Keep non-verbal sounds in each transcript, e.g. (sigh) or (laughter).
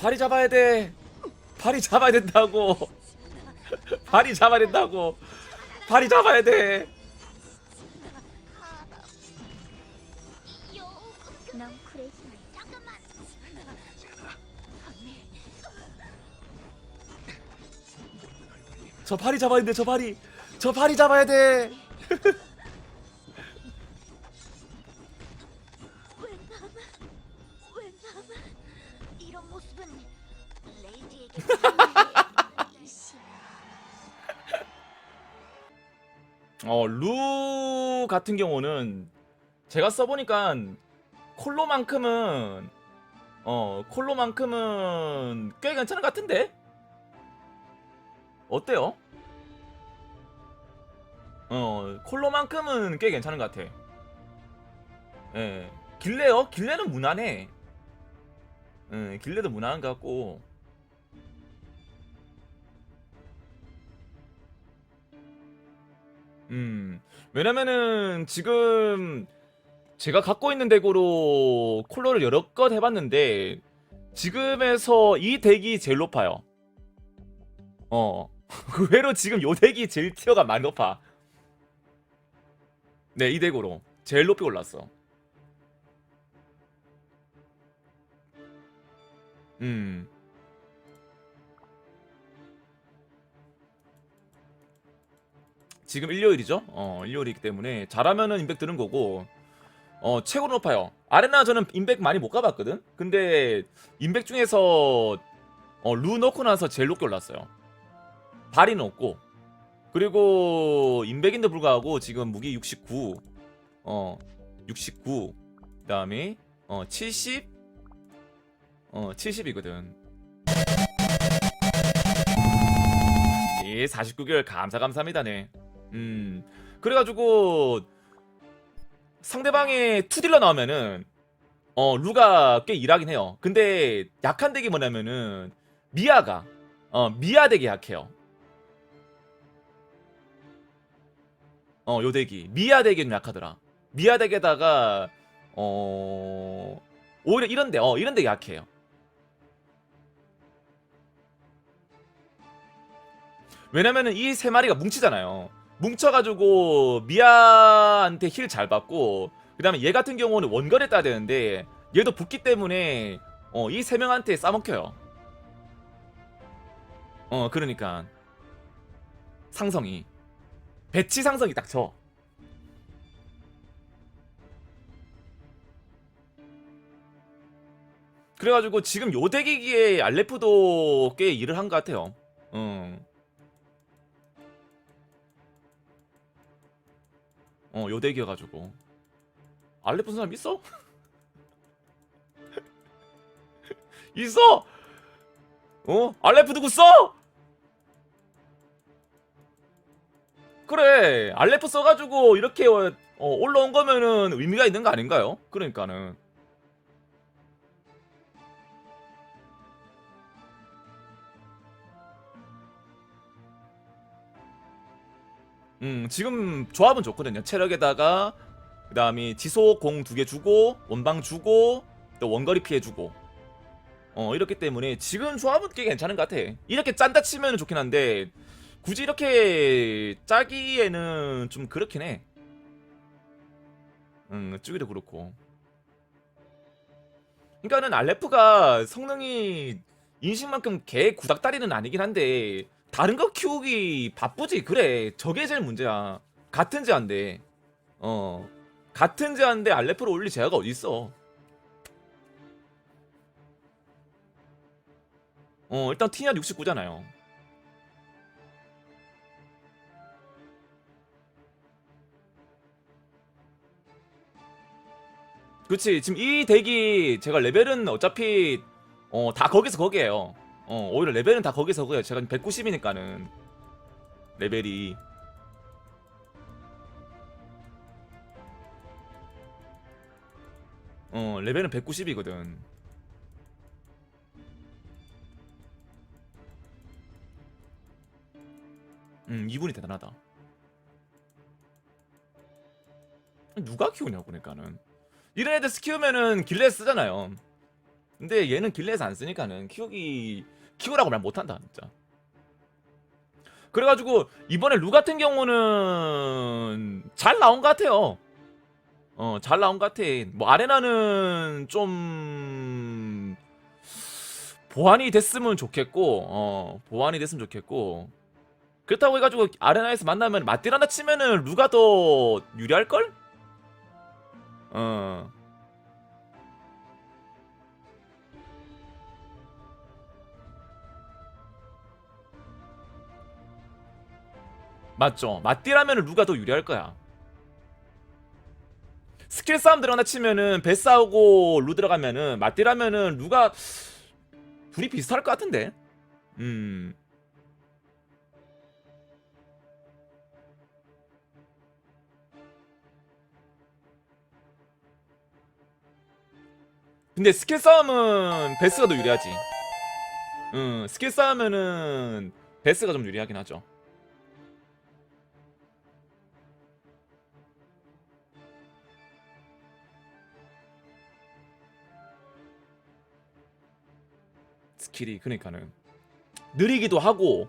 발이 잡아야 돼. 발이 잡아야 된다고. 발이 잡아야 된다고. 발이 잡아야 돼. 넌 크레이지 잠깐만 저 발이 잡아야 돼. 저 발이. 저 발이 잡아야 돼. 어, 루 같은 경우는 제가 써보니까 콜로만큼은 어, 콜로만큼은 꽤 괜찮은 것 같은데? 어때요? 어, 콜로만큼은 꽤 괜찮은 것 같아. 예. 길레요? 길레는 무난해. 예, 길레도 무난한 것 같고. 음, 왜냐면은 지금 제가 갖고 있는 덱으로 콜러를 여러 것 해봤는데 지금에서 이 덱이 제일 높아요. 어, (laughs) 의외로 지금 요 덱이 제일 티어가 많이 높아. 네, 이 덱으로 제일 높이 올랐어. 음. 지금 일요일이죠? 어, 일요일이기 때문에 잘하면은 인백 드는 거고 어, 최고로 높아요. 아레나 저는 인백 많이 못 가봤거든? 근데 인백 중에서 어, 루 넣고 나서 제일 높게 올랐어요. 발이 높고 그리고 인백인데 불구하고 지금 무기 69 어, 69 그다음에 어, 70 어, 70이거든. 예, 49개월 감사 감사합니다네. 음. 그래가지고 상대방의 투딜러 나오면은 어 루가 꽤 일하긴 해요. 근데 약한 덱이 뭐냐면은 미아가 어 미아 덱이 약해요. 어요 덱이 미아 덱이 좀 약하더라. 미아 덱에다가 어 오히려 이런데 어 이런 덱이 약해요. 왜냐면은 이 세 마리가 뭉치잖아요. 뭉쳐가지고 미아한테 힐 잘 받고 그 다음에 얘 같은 경우는 원거리 따야 되는데 얘도 붙기 때문에 어, 이 세 명한테 싸먹혀요. 어 그러니까 상성이 배치 상성이 딱 져. 그래가지고 지금 요 대기기에 알레프도 꽤 일을 한 것 같아요. 음. 어 요대기여가지고 알레프 사람 있어? (laughs) 있어? 어? 알레프 누구 써? 그래 알레프 써가지고 이렇게 어, 어, 올라온 거면은 의미가 있는 거 아닌가요? 그러니까는 음 지금 조합은 좋거든요. 체력에다가 그 다음에 지속 공 두 개 주고 원방 주고 또 원거리 피해 주고. 어 이렇기 때문에 지금 조합은 꽤 괜찮은 것 같아. 이렇게 짠다 치면 좋긴 한데 굳이 이렇게 짜기에는 좀 그렇긴 해. 음, 쭈기도 그렇고. 그러니까는 알레프가 성능이 인식만큼 개 구닥다리는 아니긴 한데 다른 거 키우기 바쁘지. 그래. 저게 제일 문제야. 같은 제한데. 어. 같은 제한데 알레프로 올릴 제한가 어딨어? 어 일단 티냐 69잖아요. 그치. 지금 이 덱이 제가 레벨은 어차피 어 다 거기서 거기에요 어 오히려 레벨은 다 거기서 거기에요. 제가 190이니까는 레벨이. 어 레벨은 190이거든. 음 이분이 대단하다. 누가 키우냐고 그러니까는. 이런 애들 키우면은 길레 쓰잖아요. 근데 얘는 길레에서 안 쓰니까는 키우기 키우라고 말 못한다 진짜. 그래가지고 이번에 루 같은 경우는 잘 나온 것 같아요. 어, 잘 나온 것 같아. 뭐 아레나는 좀 보완이 됐으면 좋겠고, 어, 보완이 됐으면 좋겠고. 그렇다고 해가지고 아레나에서 만나면 맞딜 하나 치면은 루가 더 유리할 걸? 어. 맞죠. 맞딜하면은 루가 더 유리할 거야. 스킬 싸움 들어가나 치면은 베스하고 루 들어가면은 맞딜하면은 루가 둘이 비슷할 것 같은데. 음. 근데 스킬 싸움은 베스가 더 유리하지. 응, 스킬 싸움은 베스가 좀 유리하긴 하죠. 스킬이 그러니까는 느리기도 하고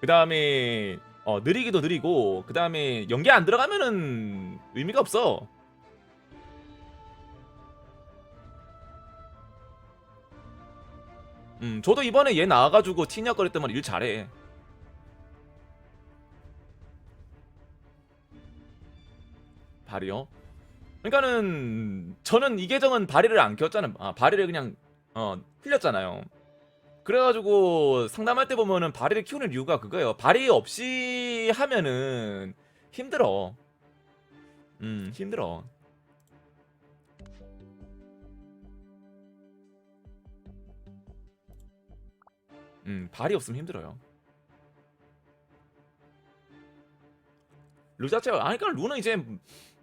그 다음에 어 느리기도 느리고 그 다음에 연계 안 들어가면은 의미가 없어. 음 저도 이번에 얘 나와가지고 티니아 거렸더만 일 잘해. 발이요? 그러니까는 저는 이 계정은 발이를 안 켰잖아요. 아 발이를 그냥 어 흘렸잖아요. 그래가지고 상담할 때 보면은 발이를 키우는 이유가 그거예요. 발이 없이 하면은 힘들어. 음, 힘들어. 음, 발이 없으면 힘들어요. 루 자체가, 아니, 그러니까 루는 이제,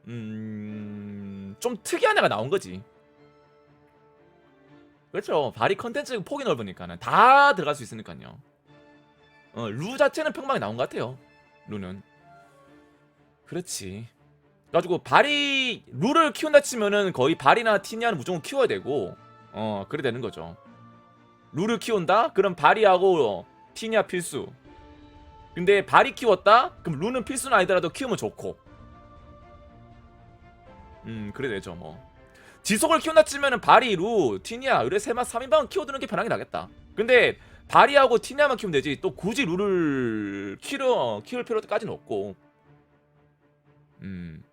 음, 좀 특이한 애가 나온 거지. 그렇죠. 발이 컨텐츠 폭이 넓으니까는 다 들어갈 수 있으니까요. 어, 루 자체는 평방에 나온 것 같아요. 루는. 그렇지. 그래가지고 발이 루를 키운다 치면은 거의 발이나 티니아는 무조건 키워야 되고, 어 그래 되는 거죠. 루를 키운다? 그럼 발이하고 티니아 필수. 근데 발이 키웠다? 그럼 루는 필수는 아니더라도 키우면 좋고. 음 그래 되죠 뭐. 지속을 키운다 치면은 바리, 루, 티니아, 의뢰 세마 3인방은 키워두는 게 편하게 나겠다. 근데 바리하고 티니아만 키우면 되지. 또 굳이 루를 키려, 키울 필요까지는 없고. 음.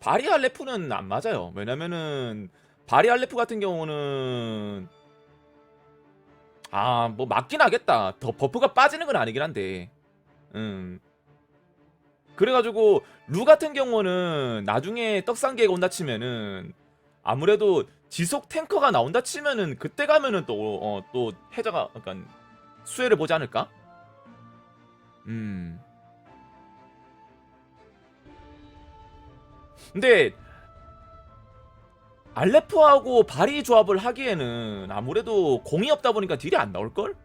바리 알레프는 안 맞아요. 왜냐면은 바리 알레프 같은 경우는 아 뭐 맞긴 하겠다. 더 버프가 빠지는 건 아니긴 한데 음. 그래가지고 루 같은 경우는 나중에 떡상계가 온다 치면은 아무래도 지속 탱커가 나온다 치면은 그때 가면은 또 어, 또 해자가 약간 수혜를 보지 않을까? 음. 근데 알레프하고 바리 조합을 하기에는 아무래도 공이 없다 보니까 딜이 안 나올 걸?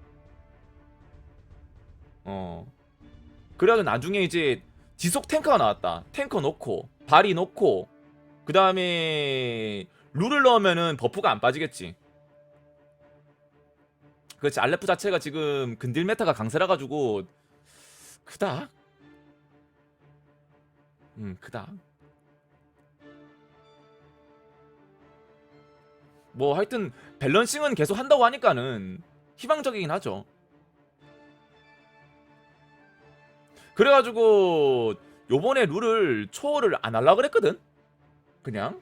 그래가지고 나중에 이제 지속 탱커가 나왔다. 탱커 넣고 발이 넣고 그 다음에 룰을 넣으면은 버프가 안 빠지겠지. 그렇지 알레프 자체가 지금 근딜 메타가 강세라 가지고 크다. 음 크다. 뭐 하여튼 밸런싱은 계속 한다고 하니까는 희망적이긴 하죠. 그래가지고 요번에 룰을 초월을 안 하려 그랬거든. 그냥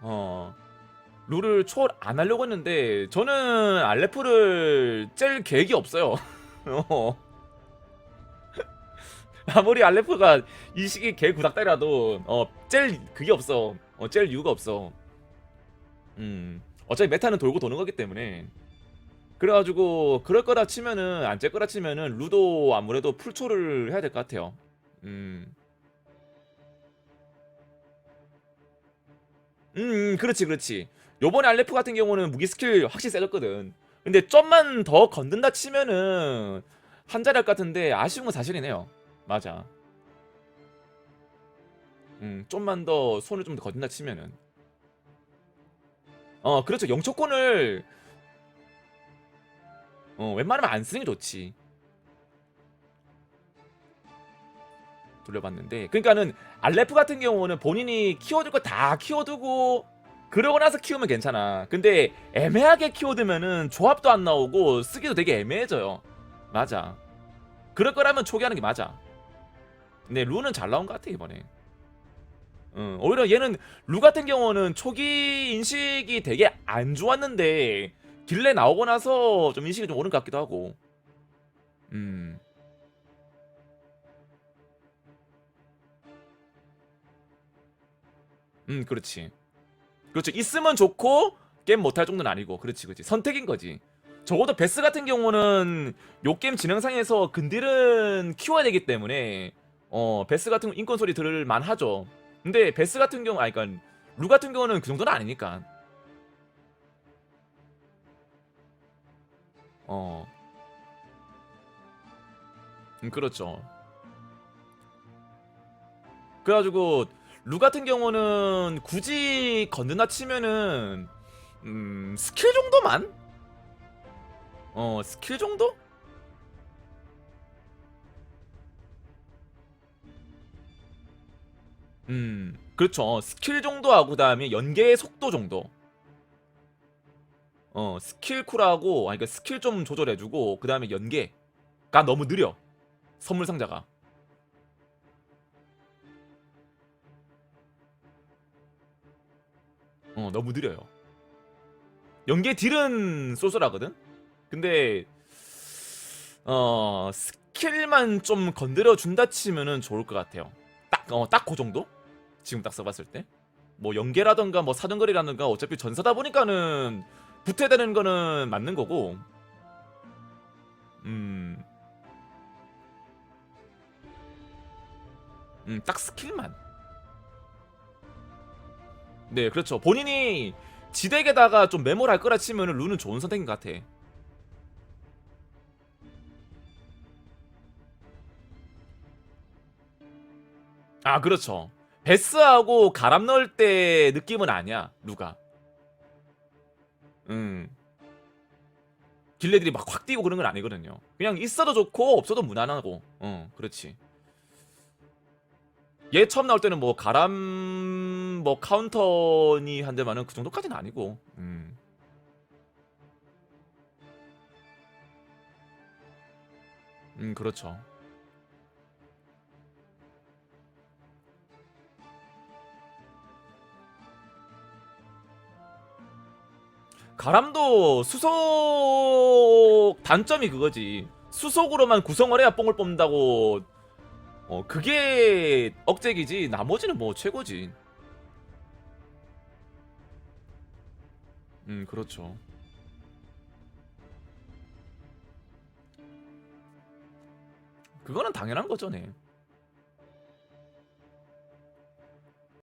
어 룰을 초월 안 하려고 했는데 저는 알레프를 짤 계획이 없어요. (laughs) 어. (laughs) 아무리 알레프가 이 시기 개 구닥다리라도 어짤 그게 없어. 어짤 이유가 없어. 음 어차피 메타는 돌고 도는 거기 때문에 그래가지고 그럴 거다 치면은 안짤 거다 치면은 루도 아무래도 풀초를 해야 될 것 같아요. 음. 음, 음, 그렇지, 그렇지. 요번에 알레프 같은 경우는 무기 스킬 확실히 세졌거든. 근데 좀만 더 건든다 치면은 한 자리 할 것 같은데 아쉬운 건 사실이네요. 맞아. 음, 좀만 더 손을 좀더 거둔다 치면은. 어, 그렇죠. 영초권을 어, 웬만하면 안 쓰는 게 좋지. 돌려봤는데, 그러니까는 알레프 같은 경우는 본인이 키워둘 거 다 키워두고 그러고 나서 키우면 괜찮아. 근데 애매하게 키워두면은 조합도 안 나오고 쓰기도 되게 애매해져요. 맞아. 그럴 거라면 초기하는 게 맞아. 근데 루는 잘 나온 것 같아 이번에. 응, 오히려 얘는 루 같은 경우는 초기 인식이 되게 안 좋았는데 길래 나오고 나서 좀 인식이 좀 오른 것 같기도 하고. 음. 음, 그렇지. 그렇죠. 있으면 좋고 게임 못할 정도는 아니고. 그렇지, 그렇지. 선택인 거지. 적어도 베스 같은 경우는 요 게임 진행상에서 근딜은 키워야 되기 때문에 어 베스 같은 거 인권 소리 들을 만하죠. 근데 베스 같은 경우 아니 그러니까 루 같은 경우는 그 정도는 아니니까. 어. 음, 그렇죠. 그래가지고 루 같은 경우는 굳이 건드나 치면은 음 스킬 정도만 어 스킬 정도? 음 그렇죠 어, 스킬 정도 하고 그다음에 연계의 속도 정도 어 스킬 쿨하고 아니 그 스킬 좀 조절해주고 그 다음에 연계가 너무 느려 선물 상자가 어 너무 느려요 연계 딜은 쏘쏘라거든 근데 어 스킬만 좀 건드려 준다 치면은 좋을 것 같아요. 딱 어 딱 그 정도? 지금 딱 써봤을 때. 뭐 연계라던가 뭐 사정거리라던가 어차피 전사다 보니까는 붙어야 되는 거는 맞는 거고. 음. 음, 딱 스킬만. 네, 그렇죠. 본인이 지덱에다가 좀 메모를 할 거라 치면은 루는 좋은 선택인 것 같아. 아 그렇죠 베스하고 가람 넣을 때 느낌은 아니야 루가 음. 딜레들이 막 확 뛰고 그런 건 아니거든요. 그냥 있어도 좋고 없어도 무난하고. 어 그렇지. 얘 처음 나올 때는 뭐 가람 뭐 카운터니 한데만은 그 정도까지는 아니고. 음. 음 그렇죠 가람도 수속 단점이 그거지. 수속으로만 구성을 해야 뽕을 뽑는다고. 어 그게 억제기지. 나머지는 뭐 최고지. 음 그렇죠. 그거는 당연한 거죠, 네.